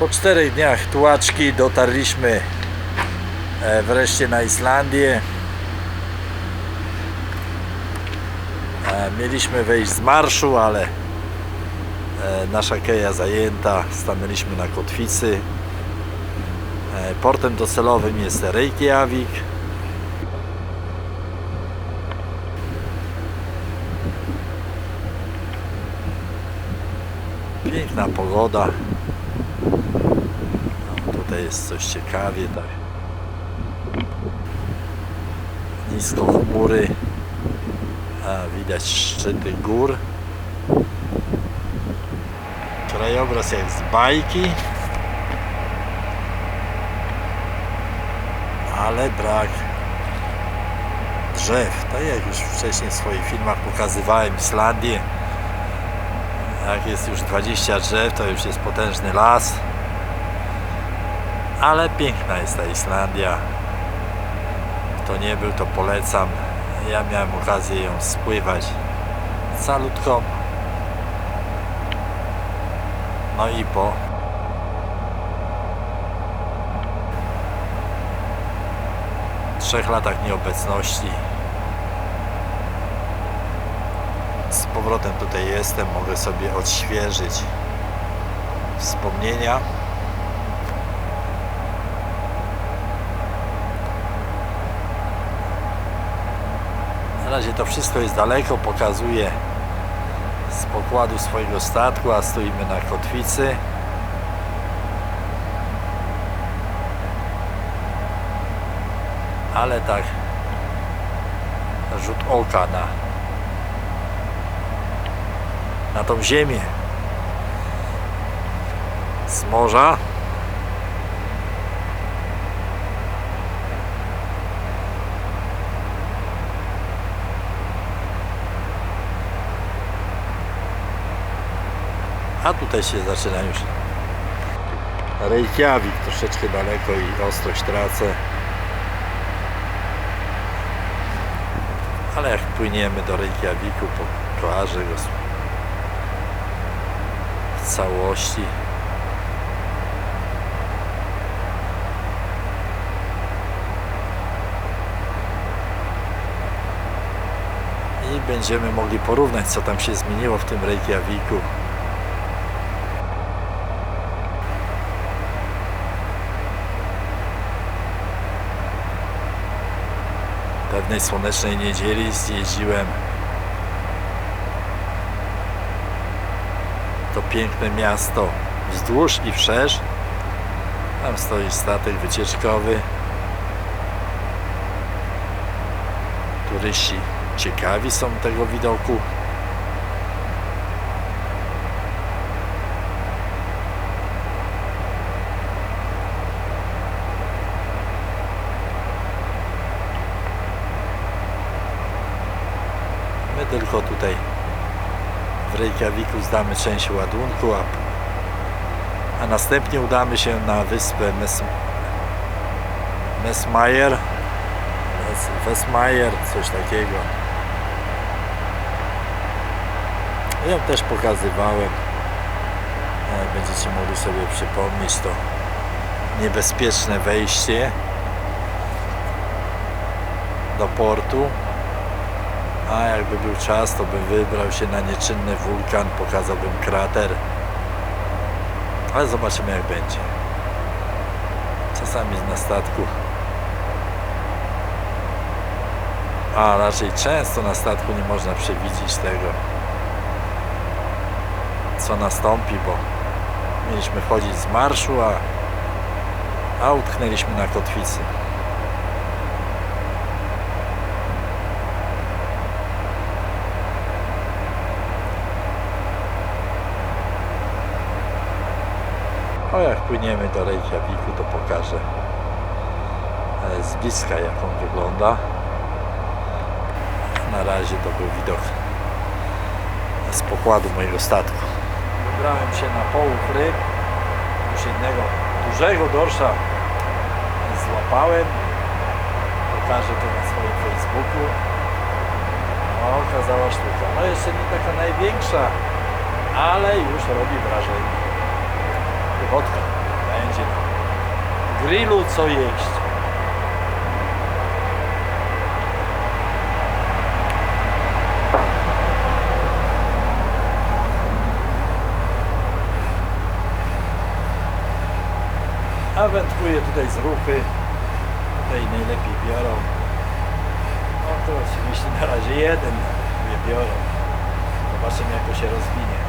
Po czterech dniach tułaczki dotarliśmy e, wreszcie na Islandię. E, Mieliśmy wejść z marszu, ale e, nasza keja zajęta. Stanęliśmy na kotwicy. Portem docelowym jest Reykjavik. Piękna pogoda. Jest coś ciekawie, tak. Nisko chmury. A, widać szczyty gór. Krajobraz jak z bajki. Ale brak drzew. Tak jak już wcześniej w swoich filmach pokazywałem Islandię. Jak jest już 20 drzew, to już jest potężny las. Ale piękna jest ta Islandia. Kto nie był, to polecam. Ja miałem okazję ją spływać calutką. No i po trzech latach nieobecności z powrotem tutaj jestem, mogę sobie odświeżyć wspomnienia. Na razie to wszystko jest daleko, pokazuję z pokładu swojego statku, a stoimy na kotwicy. Ale tak rzut oka na na tą ziemię z morza. A tutaj się zaczyna już Reykjavik, troszeczkę daleko i ostrość tracę. Ale jak płyniemy do Reykjaviku, pokażę go w całości. I będziemy mogli porównać, co tam się zmieniło w tym Reykjaviku. Pewnej słonecznej niedzieli zjeździłem to piękne miasto wzdłuż i wszerz. Tam stoi statek wycieczkowy. Turyści ciekawi są tego widoku. Tylko tutaj w Reykjaviku zdamy część ładunku, a, a następnie udamy się na wyspę Mes, Mesmajer. Mes, Wesmajer, coś takiego. Ja też pokazywałem. E, Będziecie mogli sobie przypomnieć to niebezpieczne wejście do portu. A jakby był czas, to bym wybrał się na nieczynny wulkan, pokazałbym krater. Ale zobaczymy jak będzie. Czasami na statku. A raczej często na statku nie można przewidzieć tego, co nastąpi, bo mieliśmy chodzić z marszu, a, a utknęliśmy na kotwicy. O jak płyniemy do Reykjaviku to pokażę e, z bliska jak on wygląda. Na razie to był widok z pokładu mojego statku. Wybrałem się na połów ryb. Już jednego dużego dorsza złapałem. Pokażę to na swoim Facebooku. Okazała sztuka. No jeszcze nie taka największa, ale już robi wrażenie. Wodka. grillu co jeść. A wędkuję tutaj z rufy. Tutaj najlepiej biorą. No to oczywiście na razie jeden mnie biorą. Zobaczymy jak to się rozwinie.